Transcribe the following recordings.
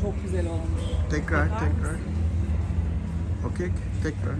çok güzel olmuş. Tekrar, Bakar tekrar. Okey, tekrar.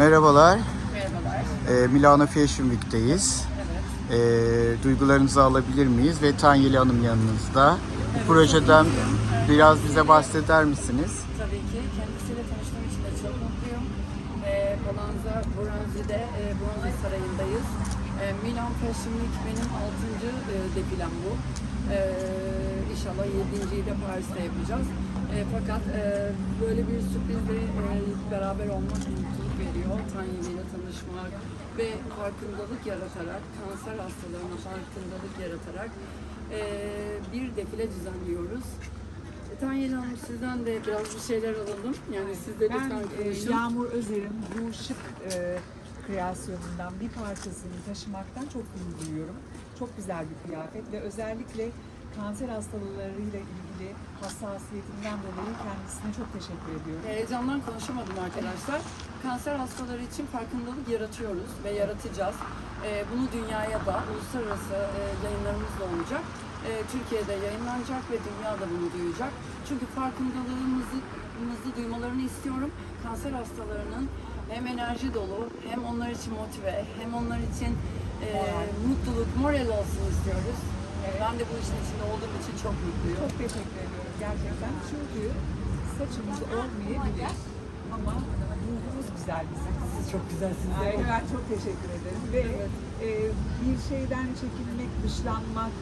Merhabalar. Merhabalar. Ee, Milano Fashion Week'teyiz. Evet. Ee, duygularınızı alabilir miyiz? Ve Tanyeli Hanım yanınızda. Bu projeden biraz bize bahseder misiniz? Tabii ki. Kendisiyle tanıştığım için de çok mutluyum. E, Bonanza Bronzi'de, e, Bronzi Sarayı'ndayız. E, Milan Fashion Week benim 6. E, defilem bu. E, inşallah 7.yi de Paris'te yapacağız. E, fakat e, böyle bir sürprizle e, beraber olmak ile tanışmak ve farkındalık yaratarak, kanser hastalarına farkındalık yaratarak e, bir defile düzenliyoruz. E, Tanyeli Hanım sizden de biraz bir şeyler alalım. Yani siz de Ben lütfen e, konuşun. Yağmur Özer'in bu şık e, kreasyonundan bir parçasını taşımaktan çok gurur duyuyorum. Çok güzel bir kıyafet ve özellikle kanser hastalarıyla ilgili hassasiyetinden dolayı kendisine çok teşekkür ediyorum. Heyecandan konuşamadım arkadaşlar. Kanser hastaları için farkındalık yaratıyoruz ve yaratacağız. Ee, bunu dünyaya da uluslararası e, yayınlarımız da olacak. Ee, Türkiye'de yayınlanacak ve dünya da bunu duyacak. Çünkü farkındalığımızıımızı duymalarını istiyorum. Kanser hastalarının hem enerji dolu hem onlar için motive hem onlar için e, mutluluk, moral olsun istiyoruz. Ben de bu işin içinde olduğum için çok mutluyum. Çok teşekkür ediyorum gerçekten çünkü saçımız olmayabilir ama güzel bizim. Siz çok güzelsiniz. Ay, ben çok teşekkür ederim ve Evet. e, bir şeyden çekinmek, dışlanmak,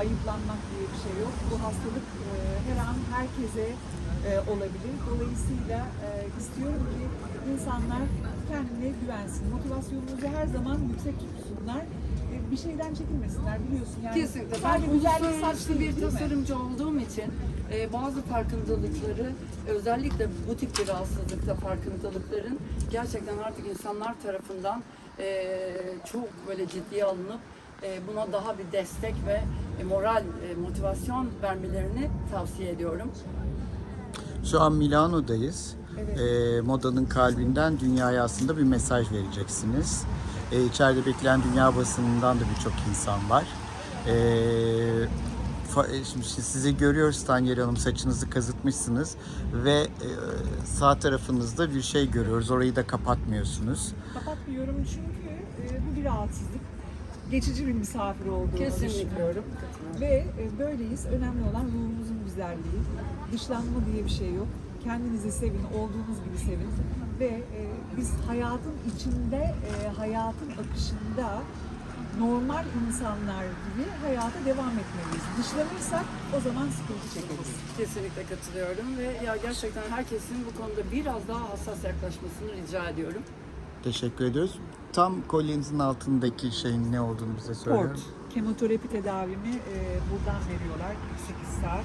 ayıplanmak diye bir şey yok. Bu hastalık e, her an herkese e, olabilir. Dolayısıyla e, istiyorum ki insanlar kendine güvensin. Motivasyonunuzu her zaman yüksek tutsunlar. E, bir şeyden çekinmesinler biliyorsun yani. Kesinlikle. Ben değil, bir değil mi? tasarımcı olduğum için e, bazı farkındalıkları özellikle bu tip bir rahatsızlıkta farkındalıkların gerçekten artık insanlar tarafından e, çok böyle ciddiye alınıp e, buna daha bir destek ve e, moral, e, motivasyon vermelerini tavsiye ediyorum. Şu an Milano'dayız. Evet. Ee, modanın kalbinden dünyaya aslında bir mesaj vereceksiniz. E, içeride bekleyen dünya basınından da birçok insan var. E, e, sizi görüyoruz Tanyeli Hanım saçınızı kazıtmışsınız ve e, sağ tarafınızda bir şey görüyoruz. Orayı da kapatmıyorsunuz. Kapatmıyorum çünkü e, bu bir rahatsızlık. Geçici bir misafir olduğunu Kesinlikle. düşünüyorum. Ve e, böyleyiz. Önemli olan ruhumuzun güzelliği. Dışlanma diye bir şey yok. Kendinizi sevin, olduğunuz gibi sevin. Ve e, biz hayatın içinde, e, hayatın akışında normal insanlar gibi hayata devam etmeliyiz. Dışlanırsak o zaman sıkıntı çekeriz. Kesinlikle katılıyorum ve ya gerçekten herkesin bu konuda biraz daha hassas yaklaşmasını rica ediyorum. Teşekkür ediyoruz. Tam kolyenizin altındaki şeyin ne olduğunu bize söyler Port. Kemoterapi tedavimi e, buradan veriyorlar 48 saat.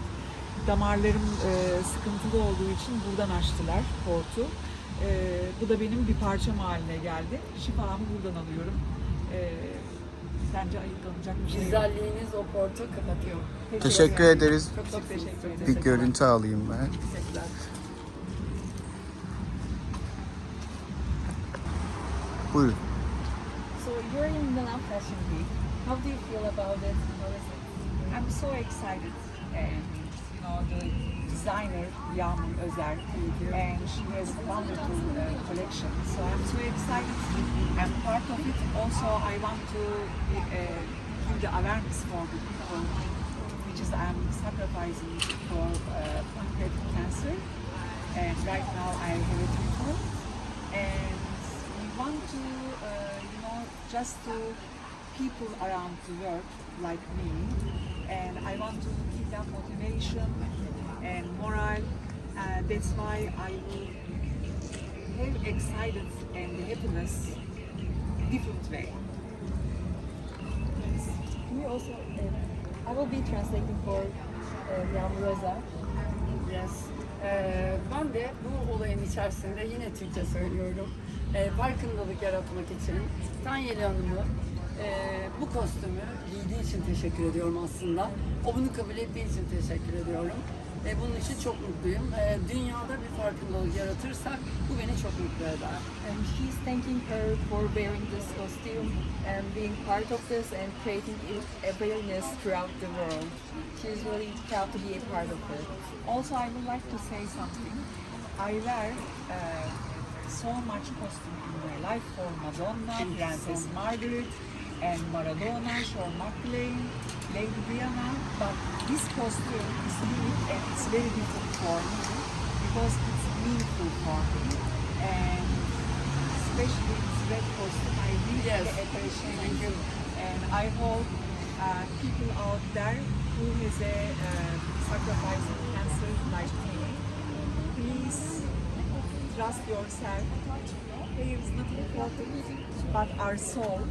Damarlarım e, sıkıntılı olduğu için buradan açtılar portu. E, bu da benim bir parçam haline geldi. Şifamı buradan alıyorum. E, bence ayıklanacak bir şey yok. Güzelliğiniz o portu kapatıyor. Teşekkür ederiz. Çok Çok teşekkür ederim. Bir görüntü alayım ben. Teşekkürler. Buyurun. So you're in Milan Fashion Week. How do you feel about it? How is it? I'm so excited and you know the designer Yağmur Özer and she has a wonderful uh, collection. So I'm so excited and part of it. Also I want to uh, give the awareness for the people which is I'm sacrificing for uh, pancreatic cancer. And right now I have a treatment and we want to uh, you know just to people around the world like me. And I want to give them motivation and morale uh, that's why I will have excited and happiness different way Can you also? Uh, I will be translating for uh, Yağmur Özer. Yes. Ee, ben de bu olayın içerisinde yine Türkçe söylüyorum. Ee, farkındalık yaratmak için Tanyeli Hanım'ı e, bu kostümü giydiği için teşekkür ediyorum aslında. O bunu kabul ettiği için teşekkür ediyorum. E, bunun için çok mutluyum. E, dünyada bir farkındalık yaratırsak bu beni çok mutlu eder. And she's thanking her for wearing this costume and being part of this and creating awareness throughout the world. She's really proud to be a part of it. also I would like to say something I wear uh, so much costume in my life for Madonna, Princess. Margaret and Maradona, Shawn McLean, Lady Diana but this costume is unique and it's very different for me because it's meaningful for me and especially this red costume I really Yes. appreciate you. and I hope uh, people out there who has a uh, sacrificing cancer like me, please trust yourself. Hair is not important, but our soul.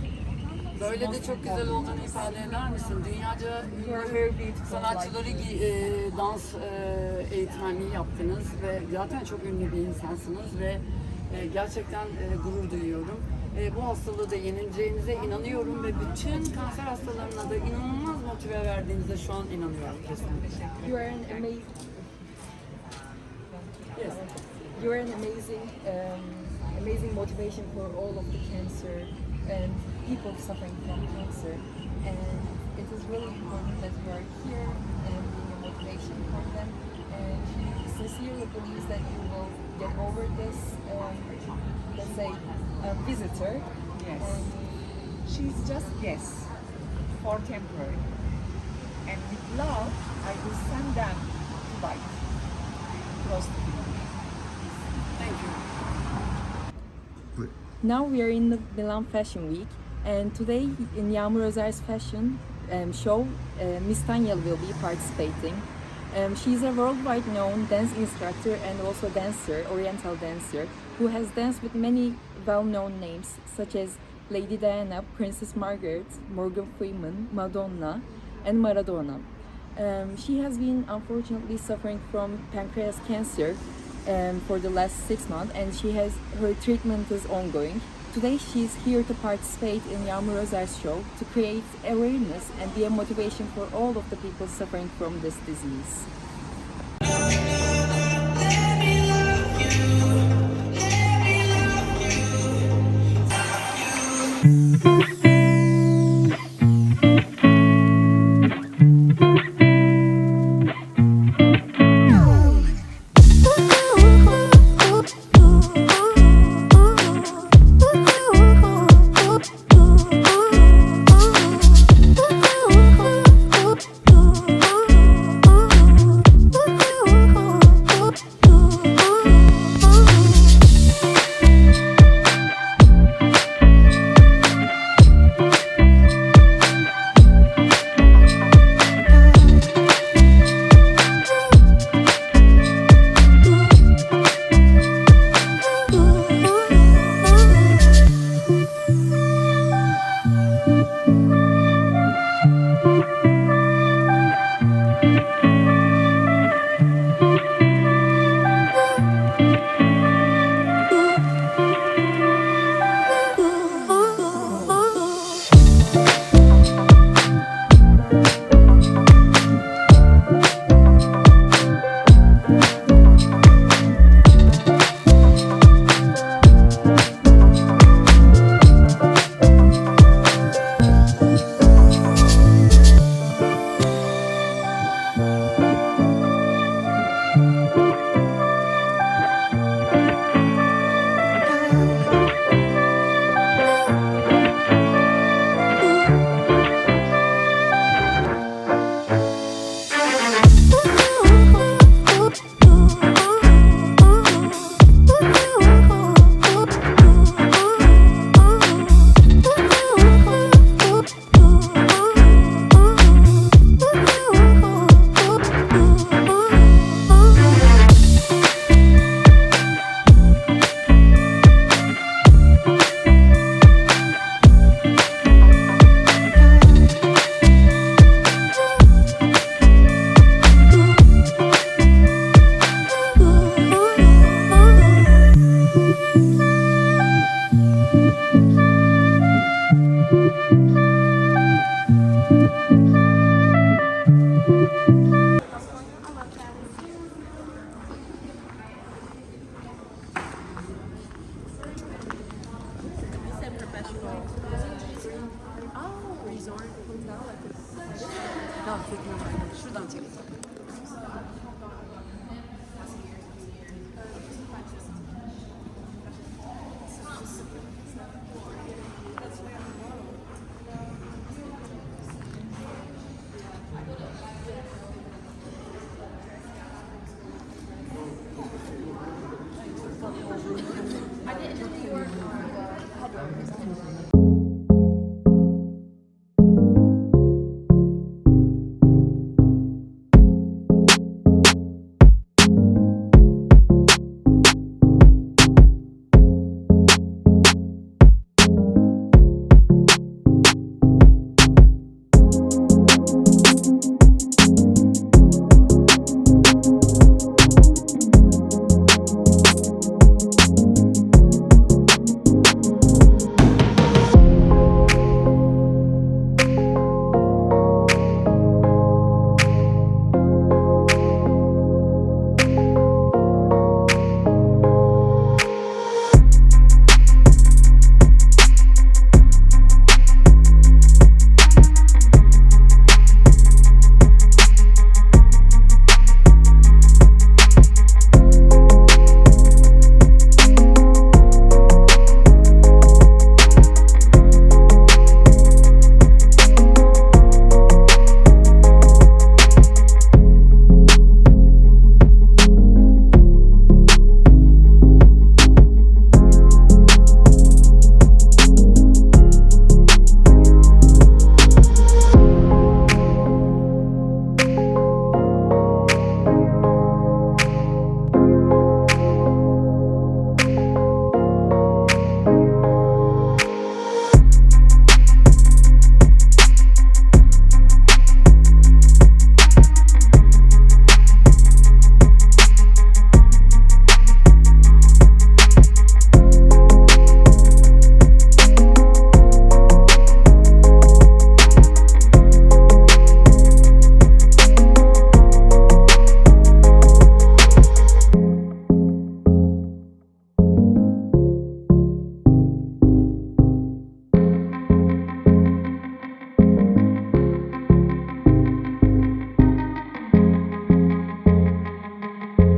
Böyle de çok güzel olduğunu ifade eder misin? Dünyaca You are ünlü sanatçıları e, dans e, eğitmenliği yaptınız ve zaten çok ünlü bir insansınız ve e, gerçekten e, gurur duyuyorum. E, bu hastalığı da yenileceğinize inanıyorum ve bütün kanser hastalarına da inanılmaz motive verdiğinize şu an inanıyorum kesinlikle. You are an amazing. Yes. You're an amazing, um, amazing motivation for all of the cancer and people suffering from cancer. And it is really important that you are here and being a motivation for them. And she sincerely believes that you will get over this, um, let's say, uh, visitor. Yes. And She's just yes for temporary. And with love, I will send them to light. Cross the field. Thank you. Buyurun. Now we are in the Milan Fashion Week, and today in Yağmur Özer's fashion um, show, uh, Miss Tanyel will be participating. Um, she's a worldwide known dance instructor and also dancer, oriental dancer, who has danced with many well-known names such as Lady Diana, Princess Margaret, Morgan Freeman, Madonna, and Maradona. Um, she has been unfortunately suffering from pancreas cancer um, for the last six months, and she has her treatment is ongoing. Today, she's here to participate in Yağmur Özer's show to create awareness and be a motivation for all of the people suffering from this disease. Love you.